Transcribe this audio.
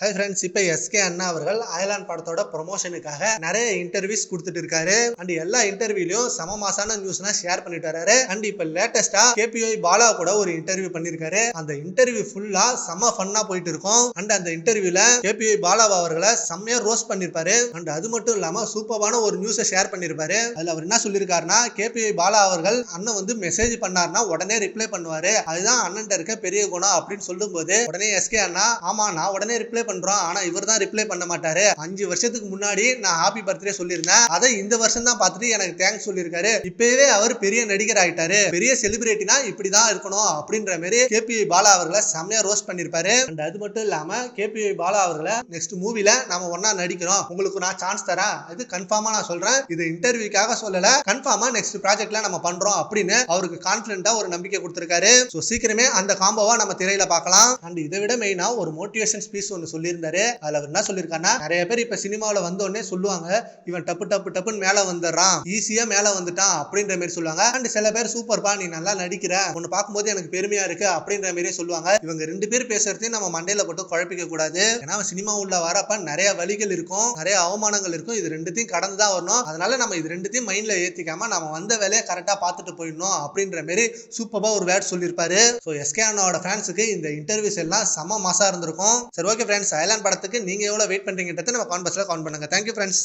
Hi friends இப்போ SK அண்ணா அவர்கள் அயலான் படத்தோட ப்ரொமோஷனுக்காக நிறைய இன்டர்வியூஸ் கொடுத்துட்டு இருக்காரு. அண்ட் எல்லா இன்டர்வியூலையும் சம மாசான நியூஸ்லாம் ஷேர் பண்ணிட்டு வராரு. அண்ட் இப்போ லேட்டஸ்டா கேபிஒய் பாலா கூட ஒரு இன்டர்வியூ பண்ணிருக்காரு. அந்த இன்டர்வியூ ஃபுல்லா செம ஃபன்னா போயிட்டு இருக்கும். அண்ட் அந்த இன்டர்வியூல கேபிஐ பாலா அவர்களை செம்மையா ரோஸ்ட் பண்ணிருப்பாரு. அண்ட் அது மட்டும் இல்லாம சூப்பரான ஒரு நியூஸை ஷேர் பண்ணிருப்பாரு. அதுல அவர் என்ன சொல்லியிருக்காருன்னா கேபிஐ பாலா அவர்கள் அண்ணன் வந்து மெசேஜ் பண்ணாருன்னா உடனே ரிப்ளை பண்ணுவாரு. அதுதான் அண்ணன் இருக்க பெரிய குணம் அப்படின்னு சொல்லும் போது உடனே எஸ்கே அண்ணா ஆமா நான் உடனே ரிப்ளை பண்றோம். ஆனா இவர் தான் ரிப்ளை பண்ண மாட்டாரு. அஞ்சு வருஷத்துக்கு முன்னாடி நான் ஹாப்பி பர்த்டே சொல்லியிருந்தேன். அதை இந்த வருஷம் தான் பார்த்துட்டு எனக்கு தேங்க்ஸ் சொல்லியிருக்காரு. இப்பவே அவர் பெரிய நடிகர் ஆயிட்டாரு. பெரிய செலிபிரிட்டினா இப்படிதான் இருக்கணும் அப்படின்ற மாதிரி கேபி பாலா அவர்களை செம்மையா ரோஸ்ட் பண்ணிருப்பாரு அண்ட் அது மட்டும் இல்லாம கேபி பாலா அவர்களை நெக்ஸ்ட் மூவில நாம ஒன்னா நடிக்கிறோம். உங்களுக்கு நான் சான்ஸ் தரேன். இது கன்ஃபார்மா நான் சொல்றேன். இது இன்டர்வியூக்காக சொல்லல. கன்ஃபார்மா நெக்ஸ்ட் ப்ராஜெக்ட்ல நம்ம பண்றோம் அப்படின்னு அவருக்கு கான்பிடண்டா ஒரு நம்பிக்கை கொடுத்திருக்காரு. சோ சீக்கிரமே அந்த காம்போவா நம்ம திரையில பார்க்கலாம். அண்ட் இதை விட மெயினா ஒரு மோட்டிவேஷன் ஸ்பீச் ஒன்று சொல்லியிருந்தாரு. அதுல அவர் என்ன சொல்லியிருக்காருன்னா நிறைய பேர் இப்ப சினிமாவில் வந்த உடனே சொல்லுவாங்க இவன் டப்பு டப்பு டப்புன்னு மேல வந்துடுறான். ஈஸியா மேல வந்துட்டான். அப்படின்ற மாதிரி சொல்லுவாங்க. அண்ட் சில பேர் சூப்பர்ப்பா நீ நல்லா நடிக்கிற. உன்னை பார்க்கும்போது எனக்கு பெருமையா இருக்கு. அப்படின்ற மாதிரியே சொல்லுவாங்க. இவங்க ரெண்டு பேர் பேசுறதையும் நம்ம மண்டையில போட்டு குழப்பிக்க கூடாது. ஏன்னா சினிமா உள்ள வரப்ப நிறைய வழிகள் இருக்கும். நிறைய அவமானங்கள் இருக்கும். இது ரெண்டுத்தையும் கடந்து தான் வரணும். அதனால நம்ம இது ரெண்டுத்தையும் மைண்ட்ல ஏத்திக்காம நம்ம வந்த வேலையை கரெக்டா பார்த்துட்டு போயிடணும். அப்படின்ற மாதிரி சூப்பரா ஒரு வேர்ட் சொல்லியிருப்பாரு. ஸோ எஸ்கே அண்ணாவோட ஃபேன்ஸுக்கு இந்த இன்டர்வியூஸ் எல்லாம் செம மாசா இருந்திருக்கும். சரி ஓகே ஃப்ரெண்ட்ஸ் சைலான் படத்துக்கு நீங்க எவ்வளோ வெயிட் பண்றீங்கன்றதை நம்ம கான்பர்ஸ்ல கவுண்ட் பண்ணுங்கள் தேங்க்யூ ஃப்ரெண்ட்ஸ்